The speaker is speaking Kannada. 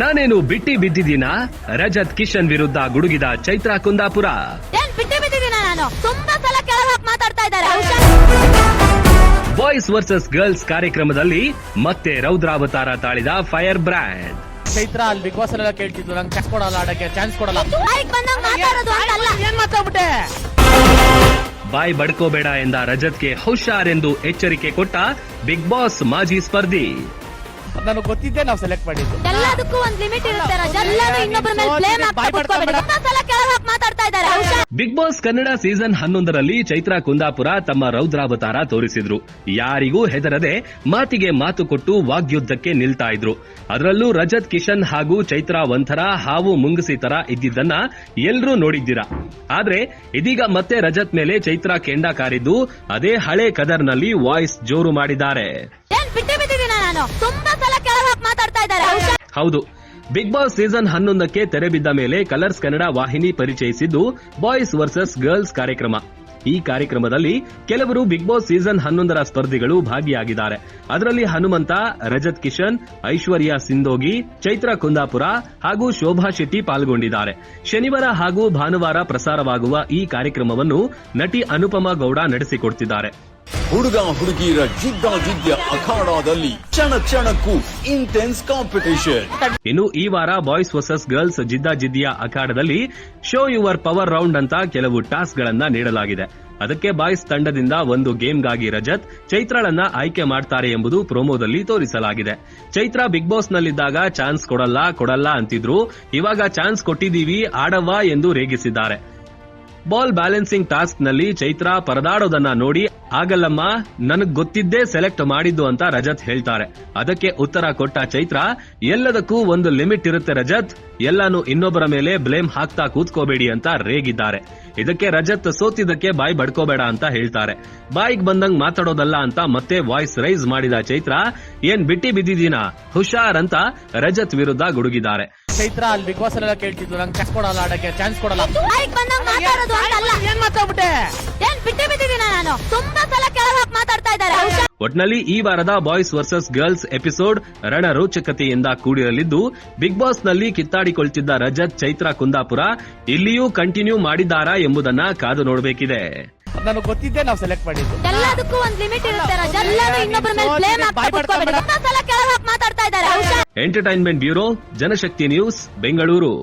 ನಾನೇನು ಬಿಟ್ಟಿ ಬಿದ್ದಿದ್ದೀನ? ರಜತ್ ಕಿಶನ್ ವಿರುದ್ಧ ಗುಡುಗಿದ ಚೈತ್ರ ಕುಂದಾಪುರ. ಏನ್ ಬಿಟ್ಟು ಬಿಟ್ಟಿದ್ದೀನ ನಾನು? ತುಂಬಾ ಸಲ ಕೆಳಗೆ ಮಾತಾಡ್ತಾ ಇದ್ದಾರೆ. ಬಾಯ್ಸ್ ವರ್ಸಸ್ ಗರ್ಲ್ಸ್ ಕಾರ್ಯಕ್ರಮದಲ್ಲಿ ಮತ್ತೆ ರೌದ್ರಾವತಾರ ತಾಳಿದ ಫೈರ್ ಬ್ರ್ಯಾಂಡ್. ಚೈತ್ರ ಅಲ್ಲಿ ಬಿಗ್ ಬಾಸ್ ಎಲ್ಲ ಕೇಳ್ತಿದ್ರು. ನಂಗೆ ಚೆಕ್ ಕೊಡಲ್ಲ ಆಡಕ್ಕೆ ಚಾನ್ಸ್ ಕೊಡಲ್ಲ. ಬಾಯಿಗೆ ಬಂದಾಗ ಮಾತಾಡೋದು ಅಂತಲ್ಲ. ಏನ್ ಮಾತಾಡ್ಬಿಟ್ಟೆ? ಬಾಯ್ ಬಡ್ಕೋಬೇಡ ಎಂದ ರಜತ್ಗೆ ಹುಷಾರೆಂದು ಎಚ್ಚರಿಕೆ ಕೊಟ್ಟ ಬಿಗ್ ಬಾಸ್ ಮಾಜಿ ಸ್ಪರ್ಧಿ. ನನಗೆ ಗೊತ್ತಿದ್ದೆ ನಾವು ಸೆಲೆಕ್ಟ್ ಮಾಡಿದ್ದು. ಎಲ್ಲದಕ್ಕೂ ಒಂದು ಲಿಮಿಟ್ ಇರುತ್ತೆ ರಜಾ. ಎಲ್ಲಾನು ಇನ್ನೊಬ್ಬರ ಮೇಲೆ ಬ್ಲೇಮ್ ಕೆಳಗೆ ಮಾತಾಡ್ತಾ ಇದ್ದಾರೆ ಬಿಗ್ ಬಾಸ್ ಕನ್ನಡ ಸೀಸನ್ ಹನ್ನೊಂದರಲ್ಲಿ ಚೈತ್ರಾ ಕುಂದಾಪುರ ತಮ್ಮ ರೌದ್ರಾವತಾರ ತೋರಿಸಿದ್ರು. ಯಾರಿಗೂ ಹೆದರದೆ ಮಾತಿಗೆ ಮಾತು ಕೊಟ್ಟು ವಾಗ್ಯುದ್ಧಕ್ಕೆ ನಿಲ್ತಾ ಇದ್ರು. ಅದರಲ್ಲೂ ರಜತ್ ಕಿಶನ್ ಹಾಗೂ ಚೈತ್ರಾ ಒಂಥರ ಹಾವು ಮುಂಗಸಿ ತರ ಇದ್ದಿದ್ದನ್ನ ಎಲ್ರೂ ನೋಡಿದ್ದೀರಾ. ಆದ್ರೆ ಇದೀಗ ಮತ್ತೆ ರಜತ್ ಮೇಲೆ ಚೈತ್ರಾ ಕೆಂಡ ಕಾರಿದ್ದು ಅದೇ ಹಳೆ ಕದರ್ನಲ್ಲಿ ವಾಯ್ಸ್ ಜೋರು ಮಾಡಿದ್ದಾರೆ. ನಾನು ತುಂಬಾ ಸಲ ಕೆಳಗೆ ಮಾತಾಡ್ತಾ ಇದ್ದಾರೆ. ಹೌದು. ಬಿಗ್ ಬಾಸ್ ಸೀಸನ್ ಹನ್ನೊಂದಕ್ಕೆ ತೆರೆ ಬಿದ್ದ ಮೇಲೆ ಕಲರ್ಸ್ ಕನ್ನಡ ವಾಹಿನಿ ಪರಿಚಯಿಸಿದ್ದು ಬಾಯ್ಸ್ ವರ್ಸಸ್ ಗರ್ಲ್ಸ್ ಕಾರ್ಯಕ್ರಮ. ಈ ಕಾರ್ಯಕ್ರಮದಲ್ಲಿ ಕೆಲವರು ಬಿಗ್ ಬಾಸ್ ಸೀಸನ್ ಹನ್ನೊಂದರ ಸ್ಪರ್ಧಿಗಳು ಭಾಗಿಯಾಗಿದ್ದಾರೆ. ಅದರಲ್ಲಿ ಹನುಮಂತ ರಜತ್ ಕಿಶನ್ ಐಶ್ವರ್ಯ ಸಿಂಧೋಗಿ ಚೈತ್ರ ಕುಂದಾಪುರ ಹಾಗೂ ಶೋಭಾ ಶೆಟ್ಟಿ ಪಾಲ್ಗೊಂಡಿದ್ದಾರೆ. ಶನಿವಾರ ಹಾಗೂ ಭಾನುವಾರ ಪ್ರಸಾರವಾಗುವ ಈ ಕಾರ್ಯಕ್ರಮವನ್ನು ನಟಿ ಅನುಪಮಾ ಗೌಡ ನಡೆಸಿಕೊಡ್ತಿದ್ದಾರೆ. ಹುಡುಗ ಹುಡುಗಿಯರ ಜಿದ್ದಾಜಿದ್ಯ ಅಖಾಡದಲ್ಲಿ ಕ್ಷಣ ಕ್ಷಣಕ್ಕೂ ಇಂಟೆನ್ಸ್ ಕಾಂಪಿಟೇಷನ್ ಇನ್ನು ಈ ವಾರ ಬಾಯ್ಸ್ ವರ್ಸಸ್ ಗರ್ಲ್ಸ್ ಜಿದ್ದಾಜಿದ್ದಿಯ ಅಖಾಡದಲ್ಲಿ ಶೋ ಯುವರ್ ಪವರ್ ರೌಂಡ್ ಅಂತ ಕೆಲವು ಟಾಸ್ಕ್ ಗಳನ್ನ ನೀಡಲಾಗಿದೆ. ಅದಕ್ಕೆ ಬಾಯ್ಸ್ ತಂಡದಿಂದ ಒಂದು ಗೇಮ್ಗಾಗಿ ರಜತ್, ಚೈತ್ರಳನ್ನ ಆಯ್ಕೆ ಮಾಡ್ತಾರೆ ಎಂಬುದು ಪ್ರೋಮೋದಲ್ಲಿ ತೋರಿಸಲಾಗಿದೆ. ಚೈತ್ರ ಬಿಗ್ ಬಾಸ್ ನಲ್ಲಿದ್ದಾಗ ಚಾನ್ಸ್ ಕೊಡಲ್ಲ ಕೊಡಲ್ಲ ಅಂತಿದ್ರು. ಇವಾಗ ಚಾನ್ಸ್ ಕೊಟ್ಟಿದ್ದೀವಿ, ಆಡವ್ವ ಎಂದು ರೇಗಿಸಿದ್ದಾರೆ. ಬಾಲ್ ಬ್ಯಾಲೆನ್ಸಿಂಗ್ ಟಾಸ್ಕ್ನಲ್ಲಿ ಚೈತ್ರ ಪರದಾಡೋದನ್ನ ನೋಡಿ ಆಗಲ್ಲಮ್ಮ ನನಗ್ ಗೊತ್ತಿದ್ದೇ ಸೆಲೆಕ್ಟ್ ಮಾಡಿದ್ದು ಅಂತ ರಜತ್ ಹೇಳ್ತಾರೆ. ಅದಕ್ಕೆ ಉತ್ತರ ಕೊಟ್ಟ ಚೈತ್ರ ಎಲ್ಲದಕ್ಕೂ ಒಂದು ಲಿಮಿಟ್ ಇರುತ್ತೆ ರಜತ್. ಎಲ್ಲಾನು ಇನ್ನೊಬ್ಬರ ಮೇಲೆ ಬ್ಲೇಮ್ ಹಾಕ್ತಾ ಕೂತ್ಕೋಬೇಡಿ ಅಂತ ರೇಗಿದ್ದಾರೆ. ಇದಕ್ಕೆ ರಜತ್ ಸೋತಿದ್ದಕ್ಕೆ ಬಾಯಿ ಬಡ್ಕೋಬೇಡ ಅಂತ ಹೇಳ್ತಾರೆ. ಬಾಯಿಗ್ ಬಂದಂಗ್ ಮಾತಾಡೋದಲ್ಲ ಅಂತ ಮತ್ತೆ ವಾಯ್ಸ್ ರೈಸ್ ಮಾಡಿದ ಚೈತ್ರ ಏನ್ ಬಿಟ್ಟಿ ಬಿದ್ದಿದ್ದೀನಾ? ಹುಷಾರ್ ಅಂತ ರಜತ್ ವಿರುದ್ಧ ಗುಡುಗಿದ್ದಾರೆ. ಚೈತ್ರ ಅಲ್ಲಿ ಬಿಗ್ ಬಾಸ್ ಎಲ್ಲ ಕೇಳ್ತಿದ್ರು. ನಂಗೆ ಕೊಡಲ್ಲ ಆಡಕ್ಕೆ ಚಾನ್ಸ್ ಕೊಡಲ್ಲ. ಮಾತಾಡೋದು ಅಂತಲ್ಲ ಏನ್ ಮಾತಾಡ್ಬಿಟ್ಟೆ? ಏನ್ ಬಿಟ್ಟೆ ಬಿಟ್ಟಿದ್ದೀನ ನಾನು? ತುಂಬಾ ಸಲ ಕೆಳಗೆ ಮಾತಾಡ್ತಾ ಇದ್ದಾರೆ. ಒಟ್ನಲ್ಲಿ ಈ ವಾರದ ಬಾಯ್ಸ್ ವರ್ಸಸ್ ಗರ್ಲ್ಸ್ ಎಪಿಸೋಡ್ ರಣರೋಚಕತೆಯಿಂದ ಕೂಡಿರಲಿದ್ದು ಬಿಗ್ ಬಾಸ್ನಲ್ಲಿ ಕಿತ್ತಾಡಿಕೊಳ್ತಿದ್ದ ರಜತ್ ಚೈತ್ರ ಕುಂದಾಪುರ ಇಲ್ಲಿಯೂ ಕಂಟಿನ್ಯೂ ಮಾಡಿದ್ದಾರಾ ಎಂಬುದನ್ನ ಕಾದು ನೋಡಬೇಕಿದೆ. ನನಗೆ ಗೊತ್ತಿದ್ದೆ ನಾವು ಸೆಲೆಕ್ಟ್ ಮಾಡಿದ್ದು. ಎಲ್ಲದಕ್ಕೂ ಒಂದ್ ಲಿಮಿಟ್ ಇರುತ್ತೆ ರಜಾ ಎಲ್ಲಾನು ಇನ್ನೊಬ್ಬರ ಮೇಲೆ ಬ್ಲೇಮ್ ಹಾಕ್ತಾ ತುಂಬಾ ಸಲ ಕೆಳಗೆ ಹಾಕಿ ಮಾತಾಡ್ತಾ ಇದ್ದಾರೆ. Entertainment bureau Janashakti news Bengaluru.